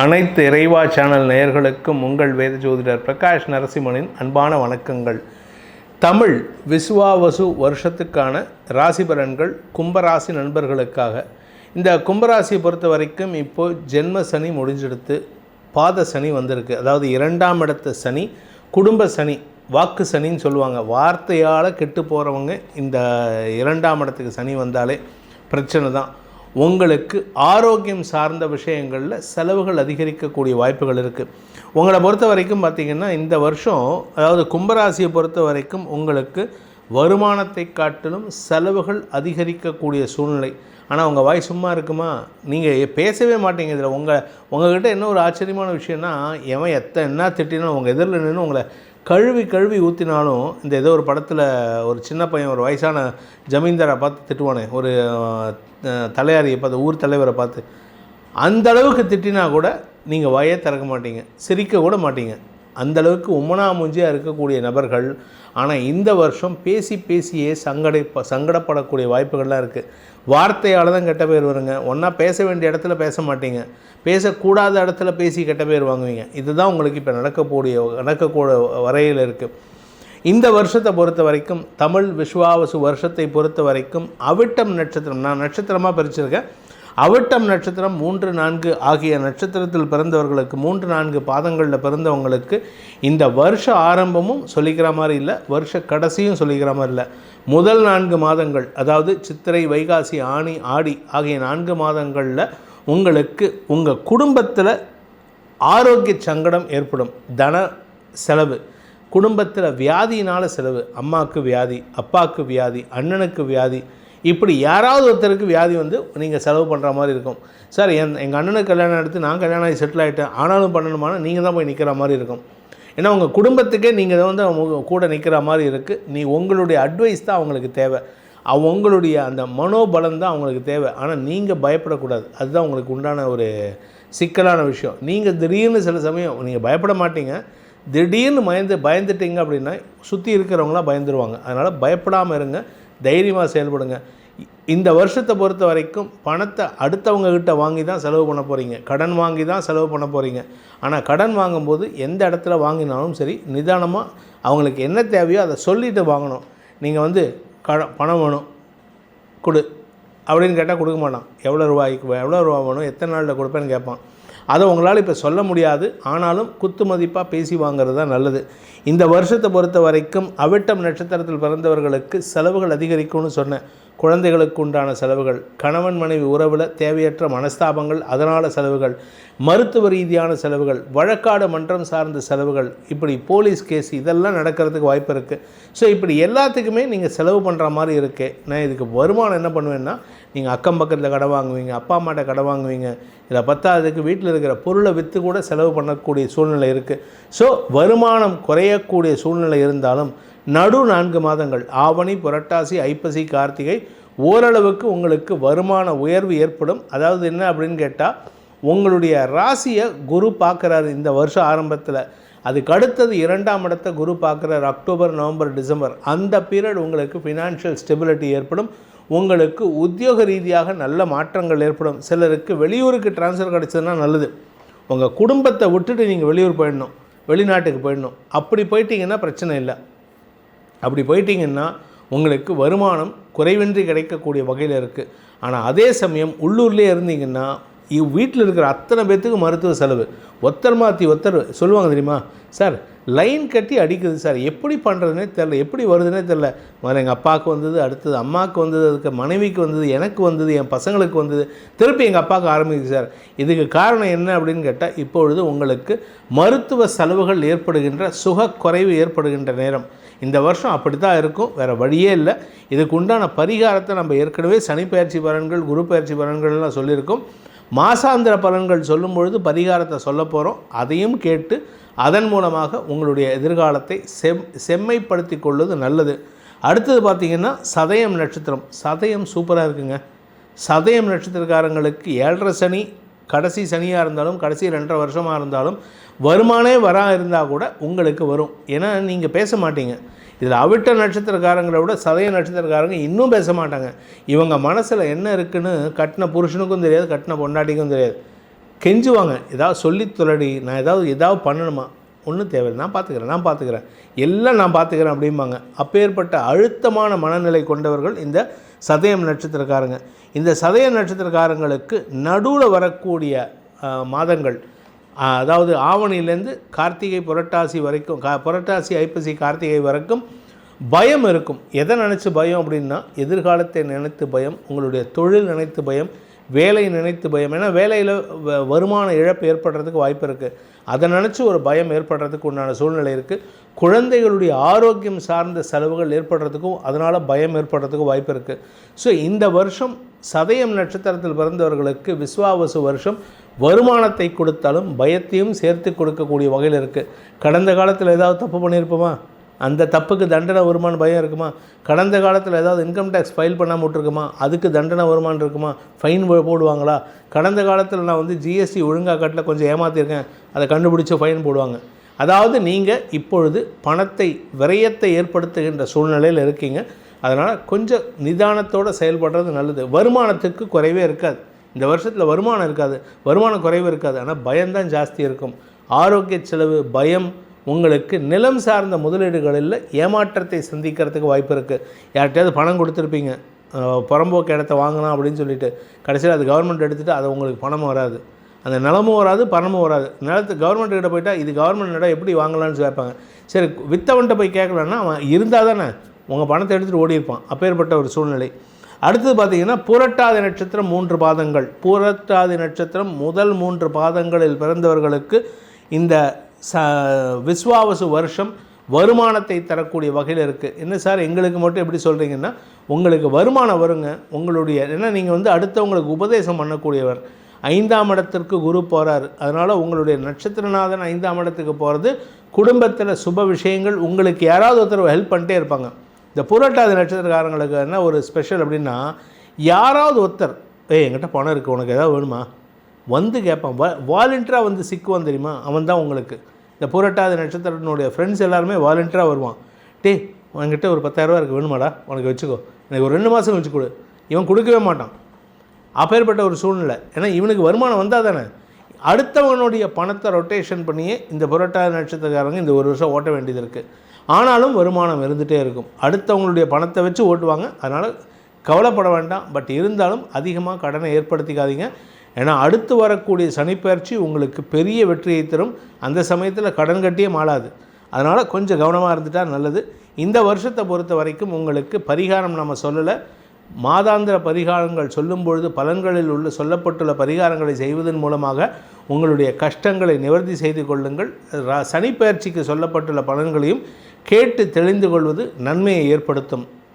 அனைத்து இறைவா சேனல் நேயர்களுக்கும் உங்கள் வேத ஜோதிடர் பிரகாஷ் நரசிம்மனின் அன்பான வணக்கங்கள். தமிழ் விசுவாவசு வருஷத்துக்கான ராசி பலன்கள் கும்பராசி நண்பர்களுக்காக. இந்த கும்பராசியை பொறுத்த வரைக்கும் இப்போது ஜென்ம சனி முடிஞ்செடுத்து பாத சனி வந்திருக்கு. அதாவது இரண்டாம் இடத்த சனி குடும்ப சனி வாக்கு சனின்னு சொல்லுவாங்க. வார்த்தையால் கெட்டு போகிறவங்க இந்த இரண்டாம் இடத்துக்கு சனி வந்தாலே பிரச்சனை தான். உங்களுக்கு ஆரோக்கியம் சார்ந்த விஷயங்களில் செலவுகள் அதிகரிக்கக்கூடிய வாய்ப்புகள் இருக்குது உங்களை பொறுத்த வரைக்கும் பார்த்திங்கன்னா இந்த வருஷம் அதாவது கும்பராசியை பொறுத்த வரைக்கும் உங்களுக்கு வருமானத்தை காட்டிலும் செலவுகள் அதிகரிக்கக்கூடிய சூழ்நிலை. ஆனால் உங்கள் வாய் சும்மா இருக்குமா? நீங்கள் பேசவே மாட்டீங்க இதில். உங்கள் உங்கள்கிட்ட என்ன ஒரு ஆச்சரியமான விஷயம்னா எவன் எத்தனை என்ன திட்டினாலும் உங்கள் எதிரில் நின்று உங்களை கழுவி கழுவி ஊற்றினாலும் இந்த ஏதோ ஒரு படத்தில் ஒரு சின்ன பையன் ஒரு வயசான ஜமீன்தாரை பார்த்து திட்டுவானே. ஒரு தலையாரியை பார்த்து ஊர் தலைவரை பார்த்து. அந்த அளவுக்கு திட்டினா கூட நீங்கள் வாயே திறக்க மாட்டீங்க. சிரிக்க கூட மாட்டீங்க. அந்த அளவுக்கு மூஞ்சியாக இருக்கக்கூடிய நபர்கள் ஆனால் இந்த வருஷம் பேசி பேசியே சங்கடை சங்கடப்படக்கூடிய வாய்ப்புகள்லாம் இருக்குது வார்த்தையால் தான் கெட்ட பேர் வருங்க. ஒன்றா பேச வேண்டிய இடத்துல பேச மாட்டீங்க. பேசக்கூடாத இடத்துல பேசி கெட்ட பேர் வாங்குவீங்க. இதுதான் உங்களுக்கு இப்போ நடக்கக்கூடிய நடக்கக்கூடிய வரையில் இருக்குது இந்த வருஷத்தை பொறுத்த வரைக்கும் தமிழ் விஸ்வாவசு வருஷத்தை பொறுத்த வரைக்கும் அவிட்டம் நட்சத்திரம் நான் நட்சத்திரமாக பிரிச்சிருக்கேன். அவிட்டம் நட்சத்திரம் மூன்று நான்கு ஆகிய நட்சத்திரத்தில் பிறந்தவர்களுக்கு மூன்று நான்கு பாதங்களில் பிறந்தவங்களுக்கு இந்த வருஷ ஆரம்பமும் சொல்லிக்கிற மாதிரி இல்லை வருஷ கடைசியும் சொல்லிக்கிற மாதிரி இல்லை. முதல் நான்கு மாதங்கள் அதாவது சித்திரை வைகாசி ஆணி ஆடி ஆகிய நான்கு மாதங்களில் உங்களுக்கு உங்கள் குடும்பத்தில் ஆரோக்கிய சங்கடம் ஏற்படும். தன செலவு. குடும்பத்தில் வியாதியினால் செலவு. அம்மாவுக்கு வியாதி அப்பாவுக்கு வியாதி அண்ணனுக்கு வியாதி இப்படி யாராவது ஒருத்தருக்கு வியாதி வந்து நீங்கள் செலவு பண்ணுற மாதிரி இருக்கும். சார் என் எங்கள் அண்ணனுக்கு கல்யாணம் எடுத்து நான் கல்யாணம் ஆகி செட்டில் ஆகிட்டேன் ஆனாலும் பண்ணணுமான நீங்கள் தான் போய் நிற்கிற மாதிரி இருக்கும். ஏன்னா உங்கள் குடும்பத்துக்கே நீங்கள் வந்து அவங்க கூட நிற்கிற மாதிரி இருக்குது நீ உங்களுடைய அட்வைஸ் தான் அவங்களுக்கு தேவை. அவ- உங்களுடைய அந்த மனோபலம் தான் அவங்களுக்கு தேவை. ஆனால் நீங்கள் பயப்படக்கூடாது. அதுதான் உங்களுக்கு உண்டான ஒரு சிக்கலான விஷயம். நீங்கள் திடீர்னு சில சமயம் நீங்கள் பயப்பட மாட்டீங்க. திடீர்னு பயந்து பயந்துட்டீங்க அப்படின்னா சுற்றி இருக்கிறவங்களாம் பயந்துருவாங்க. அதனால் பயப்படாமல் இருங்க. தைரியமாக செயல்படுங்க. இந்த வருஷத்தை பொறுத்த வரைக்கும் பணத்தை அடுத்தவங்கக்கிட்ட வாங்கி தான் செலவு பண்ண போகிறீங்க கடன் வாங்கி தான் செலவு பண்ண போகிறீங்க ஆனால் கடன் வாங்கும்போது எந்த இடத்துல வாங்கினாலும் சரி நிதானமாக அவங்களுக்கு என்ன தேவையோ அதை சொல்லிட்டு வாங்கணும். நீங்கள் வந்து கட பணம் வேணும். கொடு. அப்படின்னு கேட்டால் கொடுக்க மாட்டான். எவ்வளோ ரூபாய்க்கு எவ்வளோ ரூபா வேணும்? எத்தனை நாளில் கொடுப்பேன்னு கேட்பான். அதை உங்களால் இப்போ சொல்ல முடியாது. ஆனாலும் குத்து மதிப்பாக பேசி வாங்குறது தான் நல்லது. இந்த வருஷத்தை பொறுத்த வரைக்கும் அவிட்டம் நட்சத்திரத்தில் பிறந்தவர்களுக்கு செலவுகள் அதிகரிக்கும்னு சொன்னேன். குழந்தைகளுக்கு உண்டான செலவுகள் கணவன் மனைவி உறவில் தேவையற்ற மனஸ்தாபங்கள் அதனால் செலவுகள் மருத்துவ ரீதியான செலவுகள் வழக்காடு மன்றம் சார்ந்த செலவுகள் இப்படி போலீஸ் கேஸ் இதெல்லாம் நடக்கிறதுக்கு வாய்ப்பு இருக்குது ஸோ இப்படி எல்லாத்துக்குமே நீங்கள் செலவு பண்ணுற மாதிரி இருக்குது நான் இதுக்கு வருமானம் என்ன பண்ணுவேன்னா நீங்கள் அக்கம் பக்கத்தில் கடை வாங்குவீங்க அப்பா அம்மாட்ட கடை வாங்குவீங்க இதில் பத்தாததுக்கு வீட்டில் இருக்கிற பொருளை விற்று கூட செலவு பண்ணக்கூடிய சூழ்நிலை இருக்குது ஸோ வருமானம் குறையக்கூடிய சூழ்நிலை இருந்தாலும் நடு நான்கு மாதங்கள். ஆவணி புரட்டாசி ஐப்பசி கார்த்திகை ஓரளவுக்கு உங்களுக்கு வருமான உயர்வு ஏற்படும். அதாவது என்ன அப்படின்னு கேட்டால் உங்களுடைய ராசியை குரு பார்க்குறாரு இந்த வருஷம் ஆரம்பத்தில். அதுக்கு அடுத்தது இரண்டாம் இடத்தை குரு பார்க்குறாரு அக்டோபர் நவம்பர் டிசம்பர். அந்த பீரியட் உங்களுக்கு ஃபினான்ஷியல் ஸ்டெபிலிட்டி ஏற்படும். உங்களுக்கு உத்தியோக ரீதியாக நல்ல மாற்றங்கள் ஏற்படும். சிலருக்கு வெளியூருக்கு ட்ரான்ஸ்ஃபர் கிடச்சதுன்னா நல்லது. உங்கள் குடும்பத்தை விட்டுட்டு நீங்கள் வெளியூர் போயிடணும். வெளிநாட்டுக்கு போயிடணும். அப்படி போயிட்டீங்கன்னா பிரச்சனை இல்லை. அப்படி போயிட்டீங்கன்னா உங்களுக்கு வருமானம் குறைவின்றி கிடைக்கக்கூடிய வகையில் இருக்குது ஆனால் அதே சமயம் உள்ளூர்லேயே இருந்தீங்கன்னா இவ் வீட்டில் இருக்கிற அத்தனை பேர்த்துக்கு மருத்துவ செலவு. ஒத்தர் மாற்றி ஒத்தர் சொல்லுவாங்க தெரியுமா? சார் லைன் கட்டி அடிக்குது சார். எப்படி பண்ணுறதுனே தெரில எப்படி வருதுன்னே தெரில முதல்ல எங்கள் அப்பாவுக்கு வந்தது அடுத்தது அம்மாவுக்கு வந்தது அதுக்கு மனைவிக்கு வந்தது எனக்கு வந்தது என் பசங்களுக்கு வந்தது. திருப்பி எங்கள் அப்பாவுக்கு ஆரம்பிக்குது சார். இதுக்கு காரணம் என்ன அப்படின்னு கேட்டால் இப்பொழுது உங்களுக்கு மருத்துவ செலவுகள் ஏற்படுகின்ற சுகக்குறைவு ஏற்படுகின்ற நேரம். இந்த வருஷம் அப்படி தான் இருக்கும். வேறு வழியே இல்லை. இதுக்கு உண்டான பரிகாரத்தை நம்ம ஏற்கனவே சனி பயிற்சி பலன்கள் குரு பயிற்சி பலன்கள்லாம் சொல்லியிருக்கோம். மாசாந்திர பலன்கள் சொல்லும் பொழுது பரிகாரத்தை சொல்ல போகிறோம் அதையும் கேட்டு அதன் மூலமாக உங்களுடைய எதிர்காலத்தை செம் செம்மைப்படுத்தி கொள்வது நல்லது. அடுத்தது பார்த்திங்கன்னா சதயம் நட்சத்திரம். சதயம் சூப்பராக இருக்குங்க. சதயம் நட்சத்திரக்காரங்களுக்கு ஏழரை சனி கடைசி சனியாக இருந்தாலும் கடைசி ரெண்டரை வருஷமாக இருந்தாலும் வருமானே வரா இருந்தால் கூட உங்களுக்கு வரும். ஏன்னா நீங்கள் பேச மாட்டீங்க. இதில் அவிட்ட நட்சத்திரக்காரங்களை விட சதய நட்சத்திரக்காரங்க இன்னும் பேச மாட்டாங்க. இவங்க மனசில் என்ன இருக்குன்னு கட்டின புருஷனுக்கும் தெரியாது கட்டின பொண்டாட்டிக்கும் தெரியாது. கெஞ்சுவாங்க. ஏதாவது சொல்லி தொலடி நான் ஏதாவது ஏதாவது பண்ணணுமா? ஒன்றும் தேவையில்லை. நான் பார்த்துக்கிறேன் நான் பார்த்துக்கிறேன் எல்லாம் நான் பார்த்துக்கிறேன் அப்படிம்பாங்க. அப்பேற்பட்ட அழுத்தமான மனநிலை கொண்டவர்கள் இந்த சதயம் நட்சத்திரக்காரங்க. இந்த சதய நட்சத்திரக்காரங்களுக்கு நடுவில் வரக்கூடிய மாதங்கள் அதாவது ஆவணியிலேருந்து கார்த்திகை புரட்டாசி வரைக்கும் கா புரட்டாசி ஐப்பசி கார்த்திகை வரைக்கும் பயம் இருக்கும். எதை நினச்சி பயம் அப்படின்னா எதிர்காலத்தை நினைத்து பயம் உங்களுடைய தொழில் நினைத்து பயம் வேலை நினைத்து பயம். ஏன்னா வேலையில் வ- வருமான இழப்பு ஏற்படுறதுக்கு வாய்ப்பு இருக்குது அதை நினச்சி ஒரு பயம் ஏற்படுறதுக்கு உண்டான சூழ்நிலை இருக்குது குழந்தைகளுடைய ஆரோக்கியம் சார்ந்த செலவுகள் ஏற்படுறதுக்கும் அதனால் பயம் ஏற்படுறதுக்கும் வாய்ப்பு இருக்குது ஸோ இந்த வருஷம் சதயம் நட்சத்திரத்தில் பிறந்தவர்களுக்கு விஸ்வாவசு வருஷம். வருமானத்தை கொடுத்தாலும் பயத்தையும் சேர்த்து கொடுக்கக்கூடிய வகையில் இருக்குது கடந்த காலத்தில் ஏதாவது தப்பு பண்ணியிருப்போமா? அந்த தப்புக்கு தண்டனை வருமானம் பயம் இருக்குமா? கடந்த காலத்தில் ஏதாவது இன்கம் டேக்ஸ் ஃபைல் பண்ணாமல் விட்ருக்குமா அதுக்கு தண்டனை வருமானம் இருக்குமா? ஃபைன் போடுவாங்களா? கடந்த காலத்தில் நான் வந்து ஜிஎஸ்டி ஒழுங்காக கட்டில் கொஞ்சம் ஏமாற்றிருக்கேன் அதை கண்டுபிடிச்சி ஃபைன் போடுவாங்க. அதாவது நீங்கள் இப்பொழுது பணத்தை விரயத்தை ஏற்படுத்துகின்ற சூழ்நிலையில் இருக்கீங்க. அதனால் கொஞ்சம் நிதானத்தோடு செயல்படுறது நல்லது. வருமானத்துக்கு குறைவே இருக்காது. இந்த வருஷத்தில் வருமானம் இருக்காது. வருமானம் குறைவு இருக்காது. ஆனால் பயம்தான் ஜாஸ்தி இருக்கும். ஆரோக்கிய செலவு பயம் உங்களுக்கு நிலம் சார்ந்த முதலீடுகளில் ஏமாற்றத்தை சந்திக்கிறதுக்கு வாய்ப்பு இருக்குது யார்கிட்டயாவது பணம் கொடுத்துருப்பீங்க. புறம்போக்கு இடத்த வாங்கலாம் அப்படின்னு சொல்லிட்டு கடைசியில் அது கவர்மெண்ட் எடுத்துகிட்டு அது உங்களுக்கு பணமும் வராது. அந்த நிலமும் வராது பணமும் வராது. நிலத்து கவர்மெண்ட் கிட்ட போயிட்டால் இது கவர்மெண்ட் இடம் எப்படி வாங்கலாம்னு கேட்பாங்க. சரி வித்தவன்ட்ட போய் கேட்கலன்னா அவன் இருந்தால் தானே உங்கள் பணத்தை எடுத்துகிட்டு ஓடியிருப்பான் அப்பேற்பட்ட ஒரு சூழ்நிலை. அடுத்தது பார்த்தீங்கன்னா புரட்டாதி நட்சத்திரம் மூன்று பாதங்கள். புரட்டாதி நட்சத்திரம் முதல் மூன்று பாதங்களில் பிறந்தவர்களுக்கு இந்த ச விஸ்வாவசு வருஷம் வருமானத்தை தரக்கூடிய வகையில் இருக்குது என்ன சார் எங்களுக்கு மட்டும் எப்படி சொல்கிறீங்கன்னா உங்களுக்கு வருமானம் வருங்க. உங்களுடைய ஏன்னா நீங்கள் வந்து அடுத்தவங்களுக்கு உபதேசம் பண்ணக்கூடியவர். ஐந்தாம் இடத்திற்கு குரு போகிறார் அதனால் உங்களுடைய நட்சத்திரநாதன் ஐந்தாம் இடத்துக்கு போகிறது குடும்பத்தில் சுப விஷயங்கள் உங்களுக்கு யாராவது ஒருத்தர் ஹெல்ப் பண்ணிட்டே இருப்பாங்க. இந்த புரட்டாதி நட்சத்திரக்காரங்களுக்கு என்ன ஒரு ஸ்பெஷல் அப்படின்னா யாராவது ஒருத்தர் ஏய் என்கிட்ட பணம் இருக்குது உனக்கு ஏதாவது வேணுமா? வந்து கேட்பான். வா வாலண்டியராக வந்து சிக்குவான் தெரியுமா? அவன் தான் உங்களுக்கு. இந்த புரட்டாத நட்சத்திரத்தினுடைய ஃப்ரெண்ட்ஸ் எல்லாருமே வாலண்டியராக வருவான். டே உன்கிட்ட ஒரு பத்தாயிரரூவா இருக்குது வேணுமாடா? உனக்கு வச்சுக்கோ. எனக்கு ஒரு ரெண்டு மாதம் வச்சு கொடு. இவன் கொடுக்கவே மாட்டான். அப்பேற்பட்ட ஒரு சூழ்நிலை. ஏன்னா இவனுக்கு வருமானம் வந்தால் தானே. அடுத்தவனுடைய பணத்தை ரொட்டேஷன் பண்ணியே இந்த புரட்டாத நட்சத்திரக்காரங்க இந்த ஒரு வருஷம் ஓட்ட வேண்டியது இருக்குது ஆனாலும் வருமானம் இருந்துகிட்டே இருக்கும். அடுத்தவங்களுடைய பணத்தை வச்சு ஓட்டுவாங்க. அதனால் கவலைப்பட வேண்டாம். பட் இருந்தாலும் அதிகமாக கடனை ஏற்படுத்திக்காதீங்க. ஏன்னா அடுத்து வரக்கூடிய சனிப்பெயர்ச்சி உங்களுக்கு பெரிய வெற்றியை தரும். அந்த சமயத்தில் கடன் கட்டியே மாளாது. அதனால் கொஞ்சம் கவனமாக இருந்துட்டால் நல்லது. இந்த வருஷத்தை பொறுத்த வரைக்கும் உங்களுக்கு பரிகாரம் நம்ம சொல்லலை. மாதாந்திர பரிகாரங்கள் சொல்லும் பொழுது பலன்களில் உள்ள சொல்லப்பட்டுள்ள பரிகாரங்களை செய்வதன் மூலமாக உங்களுடைய கஷ்டங்களை நிவர்த்தி செய்து கொள்ளுங்கள். ரா- சனிப்பெயர்ச்சிக்கு சொல்லப்பட்டுள்ள பலன்களையும் கேட்டு தெளிந்து கொள்வது நன்மையை ஏற்படுத்தும்.